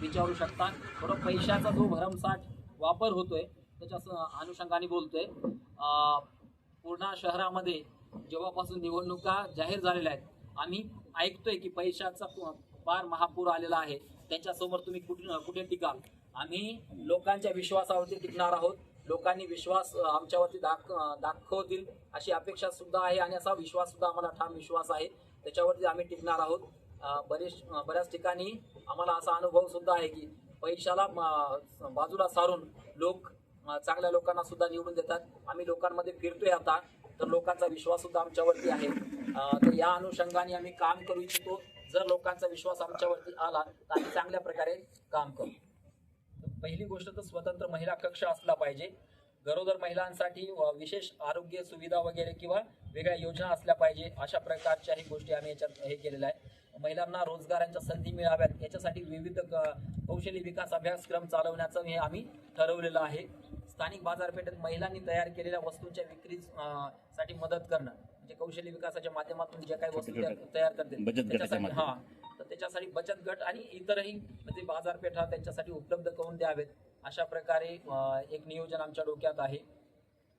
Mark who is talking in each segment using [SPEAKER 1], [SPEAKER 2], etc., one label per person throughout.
[SPEAKER 1] विचारू शकता. थोडं पैशाचा जो भरमसाठ वापर होतोय त्याच्या अनुषंगाने बोलतोय. पूर्णा शहरामध्ये जेव्हापासून निवडणुका जाहीर झालेल्या आहेत आम्ही ऐकतोय की पैशाचा पार फार महापूर आलेला आहे. त्याच्यासमोर तुम्ही कुठे कुठे टिकाल? आम्ही लोकांच्या विश्वासावरती टिकणार आहोत. लोकांनी विश्वास आमच्यावरती दाख दाखवतील अशी अपेक्षा सुद्धा आहे आणि असा विश्वास सुद्धा आम्हाला ठाम विश्वास आहे. त्याच्यावरती आम्ही टिकणार आहोत. बरेच बऱ्याच ठिकाणी आम्हाला असा अनुभव सुद्धा आहे की पैशाला बाजूला सारून लोक चांगल्या लोकांना सुद्धा निवडून देतात. आम्ही लोकांमध्ये फिरतोय आता तर लोकांचा विश्वास सुद्धा आमच्यावरती आहे. तर या अनुषंगाने आम्ही काम करू इच्छितो. जर लोकांचा विश्वास आमच्यावरती आला तर आम्ही चांगल्या प्रकारे काम करू. पहिली गोष्ट तर स्वतंत्र महिला कक्ष असला पाहिजे. गरोदर महिलांसाठी विशेष आरोग्य सुविधा वगैरे किंवा वेगळ्या योजना असल्या पाहिजे अशा प्रकारच्याही गोष्टी आम्ही याच्यात हे केलेल्या आहे महिलांना रोजगारांच्या संधी मिळाव्यात याच्यासाठी विविध कौशल्य विकास अभ्यासक्रम चालवण्याचं हे आम्ही ठरवलेलं आहे. स्थानिक बाजारपेठेत महिलांनी तयार केलेल्या वस्तूंच्या विक्री साठी मदत करणं म्हणजे कौशल्य विकासाच्या माध्यमातून जे काही वस्तू तयार करते
[SPEAKER 2] बचत गटाच्या
[SPEAKER 1] त्याच्यासाठी
[SPEAKER 2] माध्यमातून.
[SPEAKER 1] हा तर त्याच्यासाठी बचत गट आणि इतरही म्हणजे बाजारपेठा त्यांच्यासाठी उपलब्ध करून द्यावेत. अशा प्रकारे एक नियोजन आमच्या डोक्यात आहे.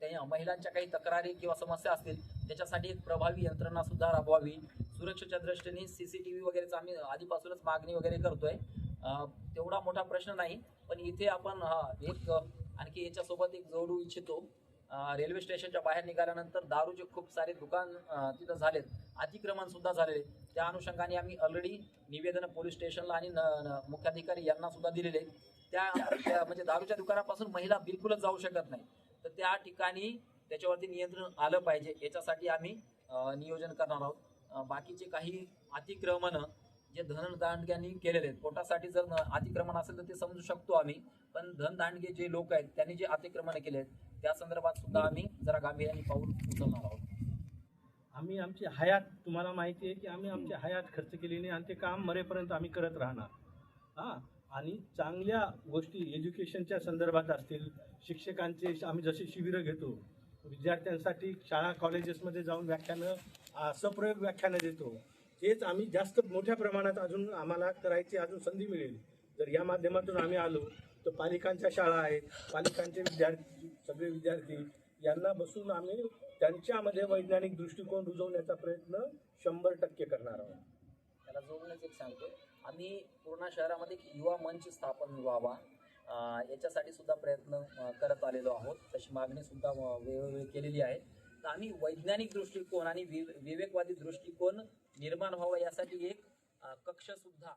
[SPEAKER 1] त्या महिलांच्या काही तक्रारी किंवा समस्या असतील त्याच्यासाठी एक प्रभावी यंत्रणा सुद्धा राबवावी. सुरक्षेच्या दृष्टीने सी सी टी व्ही वगैरेचा आम्ही आधीपासूनच मागणी वगैरे करतोय. तेवढा मोठा प्रश्न नाही पण इथे आपण एक आणखी याच्यासोबत एक जोडू इच्छितो. रेल्वे स्टेशनच्या बाहेर निघाल्यानंतर दारूचे खूप सारे दुकान तिथं झालेत. अतिक्रमण सुद्धा झालेले. त्या अनुषंगाने आम्ही ऑलरेडी निवेदन पोलीस स्टेशनला आणि न- मुख्याधिकारी यांना सुद्धा दिलेले. त्या त्या म्हणजे दारूच्या दुकानापासून महिला बिलकुलच जाऊ शकत नाही. तर त्या ठिकाणी त्याच्यावरती नियंत्रण आलं पाहिजे. याच्यासाठी आम्ही नियोजन करणार आहोत. बाकीचे काही अतिक्रमणं जे धनदांडग्यांनी केलेले आहेत पोटासाठी जर अतिक्रमण असेल तर ते समजू शकतो आम्ही. पण धनदांडगे जे लोक आहेत त्यांनी जे अतिक्रमण केले आहेत त्या संदर्भात सुद्धा आम्ही जरा गांभीर्याने पाऊल उचलणार आहोत.
[SPEAKER 3] आम्ही आमची हयात तुम्हाला माहिती आहे की आम्ही आमची हयात खर्च केली नाही आणि ते काम मरेपर्यंत आम्ही करत राहणार. हां? आणि चांगल्या गोष्टी एज्युकेशनच्या संदर्भात असतील शिक्षकांचे आम्ही जसे शिबिरं घेतो विद्यार्थ्यांसाठी शाळा कॉलेजेसमध्ये जाऊन व्याख्यानं सप्रयोग व्याख्यानं देतो. तेच आम्ही जास्त मोठ्या प्रमाणात अजून आम्हाला करायची अजून संधी मिळेल. जर या माध्यमातून आम्ही आलो तर पालिकांच्या शाळा आहेत पालिकांचे विद्यार्थी सगळे विद्यार्थी यांना बसून आम्ही त्यांच्यामध्ये वैज्ञानिक दृष्टिकोन रुजवण्याचा प्रयत्न शंभर टक्के करणार आहोत.
[SPEAKER 1] त्याला जोडूनच एक सांगतो आम्ही पूर्ण शहरामध्ये एक युवा मंच स्थापन व्हावा याच्यासाठी सुद्धा प्रयत्न करत आलेलो आहोत. तशी मागणी सुद्धा वेळोवेळी केलेली आहे. तर आम्ही वैज्ञानिक दृष्टिकोन आणि वि- विवेकवादी दृष्टिकोन निर्माण व्हावा यासाठी एक कक्ष सुद्धा